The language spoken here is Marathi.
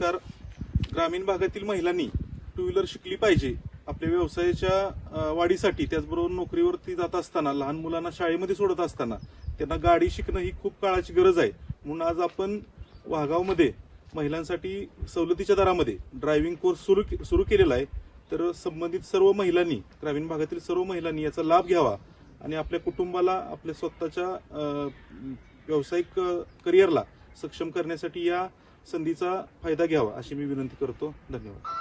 कार ग्रामीण भागातील महिलांनी टू व्हीलर शिकली पाहिजे. आपल्या व्यवसायाच्या वाढीसाठी त्याचबरोबर नोकरीवरती जात असताना लहान मुलांना शाळेमध्ये सोडत असताना त्यांना गाडी शिकणं ही खूप काळाची गरज आहे. म्हणून आज आपण वाघावमध्ये महिलांसाठी सवलतीच्या दरामध्ये ड्रायव्हिंग कोर्स सुरू सुरू केलेला आहे. तर संबंधित सर्व महिलांनी ग्रामीण भागातील सर्व महिलांनी याचा लाभ घ्यावा आणि आपल्या कुटुंबाला आपल्या स्वतःच्या व्यावसायिक करिअरला सक्षम करण्यासाठी या संधीचा फायदा घ्यावा अशी मी विनंती करतो. धन्यवाद.